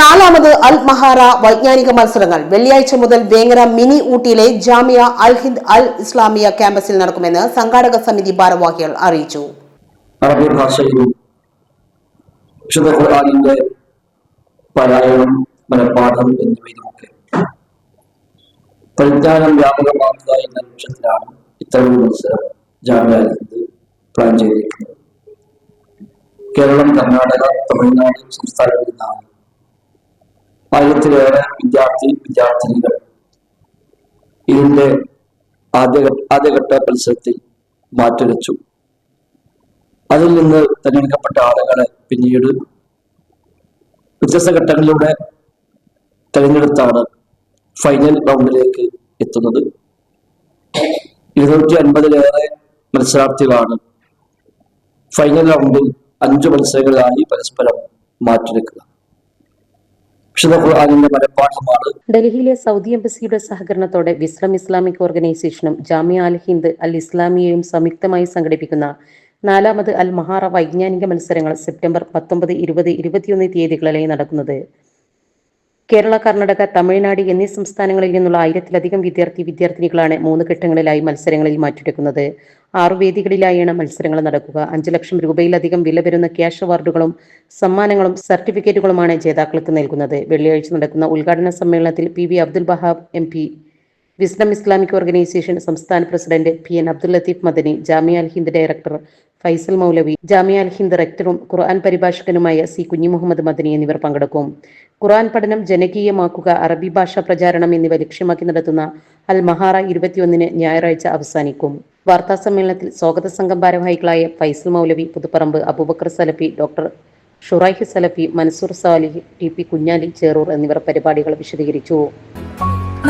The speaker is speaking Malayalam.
നാലാമത് അൽ മഹാറ വൈജ്ഞാനിക മത്സരങ്ങൾ. വെള്ളിയാഴ്ച മുതൽ വേങ്ങര മിനി ഊട്ടിയിലെ ജാമിയ അൽ ഹിന്ദ് അൽ ഇസ്ലാമിയ ക്യാമ്പസിൽ നടക്കുമെന്ന് സംഘാടക സമിതി ഭാരവാഹികൾ അറിയിച്ചു. അറബി ഭാഷയിലും പാരായണം മനഃപ്പാഠം എന്നിവയിലുമൊക്കെ പരിജ്ഞാനം വ്യാപകമാക്കുക എന്ന ലക്ഷ്യത്തിലാണ് ഇത്തരം മത്സരം ജാമ്യാലിന്ത് പ്ലാൻ ചെയ്തിരിക്കുന്നത്. കേരളം കർണാടക തമിഴ്നാട് സംസ്ഥാനങ്ങളിൽ നിന്നാണ് ആയിരത്തിലേറെ വിദ്യാർത്ഥി വിദ്യാർത്ഥിനികൾ ഇതിന്റെ ആദ്യ ആദ്യഘട്ട മത്സരത്തിൽ മാറ്റുരച്ചു. അതിൽ നിന്ന് തിരഞ്ഞെടുക്കപ്പെട്ട ആളുകളെ പിന്നീട് വ്യത്യസ്ത ഘട്ടങ്ങളിലൂടെ തിരഞ്ഞെടുത്താണ് ഫൈനൽ റൗണ്ടിലേക്ക് എത്തുന്നത്. ഇരുന്നൂറ്റി അൻപതിലേറെ മത്സരാർത്ഥികളാണ് ഫൈനൽ റൗണ്ടിൽ അഞ്ചു മത്സരങ്ങളിലായി പരസ്പരം മാറ്റിവെക്കുക ഡൽഹിയിലെ സൗദി എംബസിയുടെ സഹകരണത്തോടെ വിസ്ലം ഇസ്ലാമിക് ഓർഗനൈസേഷനും ജാമിയ അൽ ഹിന്ദ് അൽ ഇസ്ലാമിയയും സംയുക്തമായി സംഘടിപ്പിക്കുന്ന നാലാമത് അൽ മഹാറ വൈജ്ഞാനിക മത്സരങ്ങൾ സെപ്റ്റംബർ പത്തൊമ്പത് ഇരുപത് ഇരുപത്തിയൊന്ന് തീയതികളിലായി നടക്കുന്നത്. കേരള കർണാടക തമിഴ്നാട് എന്നീ സംസ്ഥാനങ്ങളിൽ നിന്നുള്ള ആയിരത്തിലധികം വിദ്യാർത്ഥി വിദ്യാർത്ഥിനികളാണ് മൂന്ന് ഘട്ടങ്ങളിലായി മത്സരങ്ങളിൽ മാറ്റിവെക്കുന്നത് ആറു വേദികളിലായാണ് മത്സരങ്ങൾ നടക്കുക. അഞ്ചു ലക്ഷം രൂപയിലധികം വില വരുന്ന ക്യാഷ് അവാർഡുകളും സമ്മാനങ്ങളും സർട്ടിഫിക്കറ്റുകളുമാണ് ജേതാക്കൾക്ക് നൽകുന്നത്. വെള്ളിയാഴ്ച നടക്കുന്ന ഉദ്ഘാടന സമ്മേളനത്തിൽ P V Abdul Wahab M wisdom Islamic organisation സംസ്ഥാന president P N Abdul Latheef Madani Jamia Al Hind director Faisal Moulavi Jamia Al Hind റെക്ടറും Quran പരിഭാഷകനുമായ സി കുഞ്ഞി മുഹമ്മദ് മദനി എന്നിവർ പങ്കെടുക്കും. ഖുർആൻ പഠനം ജനകീയമാക്കുക അറബി ഭാഷാ പ്രചാരണം എന്നിവ ലക്ഷ്യമാക്കി നടത്തുന്ന അൽ മഹാറ ഇരുപത്തിയൊന്നിന് ഞായറാഴ്ച അവസാനിക്കും. വാർത്താ സമ്മേളനത്തിൽ സ്വാഗത സംഘം ഭാരവാഹികളായ Faisal Moulavi Puthuparamb Abubakar Salafi doctor Shuraih Salafi Mansoor Salih T P Kunhali Cherur എന്നിവർ പരിപാടികൾ വിശദീകരിച്ചു.